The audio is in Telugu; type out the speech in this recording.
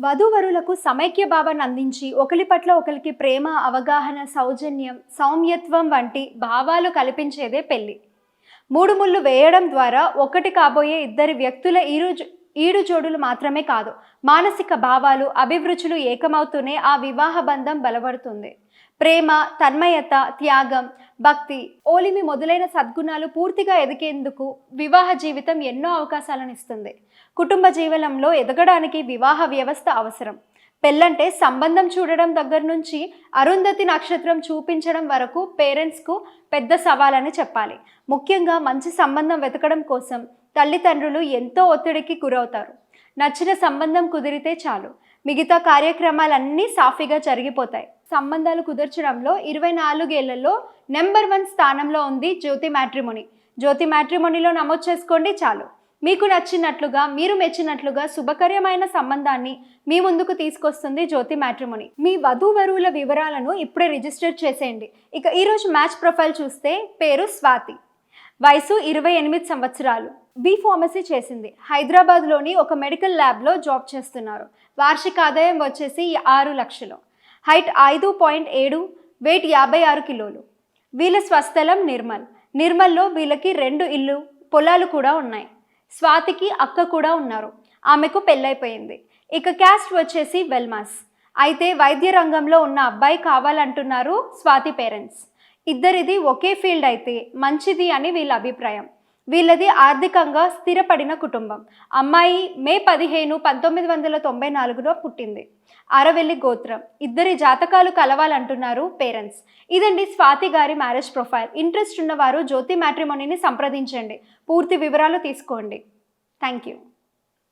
వధూవరులకు సమైక్య భావాన్ని అందించి ఒకరి పట్ల ఒకరికి ప్రేమ అవగాహన సౌజన్యం సౌమ్యత్వం వంటి భావాలు కల్పించేదే పెళ్ళి మూడు ముళ్ళు వేయడం ద్వారా ఒకటి కాబోయే ఇద్దరి వ్యక్తుల ఈరోజు ఈడు జోడులు మాత్రమే కాదు మానసిక భావాలు అభిరుచులు ఏకమవుతూనే ఆ వివాహ బంధం బలపడుతుంది. ప్రేమ తన్మయత త్యాగం భక్తి ఓలిమి మొదలైన సద్గుణాలు పూర్తిగా ఎదిగేందుకు వివాహ జీవితం ఎన్నో అవకాశాలను ఇస్తుంది. కుటుంబ జీవనంలో ఎదగడానికి వివాహ వ్యవస్థ అవసరం. పెళ్ళంటే సంబంధం చూడడం దగ్గర నుంచి అరుంధతి నక్షత్రం చూపించడం వరకు పేరెంట్స్కు పెద్ద సవాలని చెప్పాలి. ముఖ్యంగా మంచి సంబంధం వెతకడం కోసం తల్లిదండ్రులు ఎంతో ఒత్తిడికి గురవుతారు. నచ్చిన సంబంధం కుదిరితే చాలు. మిగతా కార్యక్రమాలన్నీ సాఫీగా జరిగిపోతాయి. సంబంధాలు కుదర్చడంలో ఇరవై నాలుగేళ్ళలో నెంబర్ వన్ స్థానంలో ఉంది జ్యోతి మ్యాట్రిమోని. జ్యోతి మ్యాట్రిమోనీలో నమోదు చేసుకోండి చాలు. మీకు నచ్చినట్లుగా మీరు మెచ్చినట్లుగా శుభకర్యమైన సంబంధాన్ని మీ ముందుకు తీసుకొస్తుంది జ్యోతి మ్యాట్రిమోని. మీ వధూవరువుల వివరాలను ఇప్పుడే రిజిస్టర్ చేసేయండి. ఇక ఈరోజు మ్యాచ్ ప్రొఫైల్ చూస్తే పేరు స్వాతి. వయసు ఇరవై ఎనిమిది సంవత్సరాలు. బి ఫార్మసీ చేసింది. హైదరాబాద్లోని ఒక మెడికల్ ల్యాబ్లో జాబ్ చేస్తున్నారు. వార్షిక ఆదాయం వచ్చేసి ఆరు లక్షలు. హైట్ ఐదు పాయింట్ ఏడు వెయిట్ యాభై ఆరు కిలోలు. వీళ్ళ స్వస్థలం నిర్మల్. నిర్మల్లో వీళ్ళకి రెండు ఇల్లు పొలాలు కూడా ఉన్నాయి. స్వాతికి అక్క కూడా ఉన్నారు. ఆమెకు పెళ్ళైపోయింది. ఇక క్యాస్ట్ వచ్చేసి వెల్మాస్. అయితే వైద్య రంగంలో ఉన్న అబ్బాయి కావాలంటున్నారు స్వాతి పేరెంట్స్. ఇద్దరిది ఒకే ఫీల్డ్ అయితే మంచిది అని వీళ్ళ అభిప్రాయం. వీళ్ళది ఆర్థికంగా స్థిరపడిన కుటుంబం. అమ్మాయి మే పదిహేను పంతొమ్మిది వందల తొంభై నాలుగులో పుట్టింది. అరవెల్లి గోత్రం. ఇద్దరి జాతకాలు కలవాలంటున్నారు పేరెంట్స్. ఇదండి స్వాతి గారి మ్యారేజ్ ప్రొఫైల్. ఇంట్రెస్ట్ ఉన్నవారు జ్యోతి మ్యాట్రిమోనీని సంప్రదించండి. పూర్తి వివరాలు తీసుకోండి. Thank you.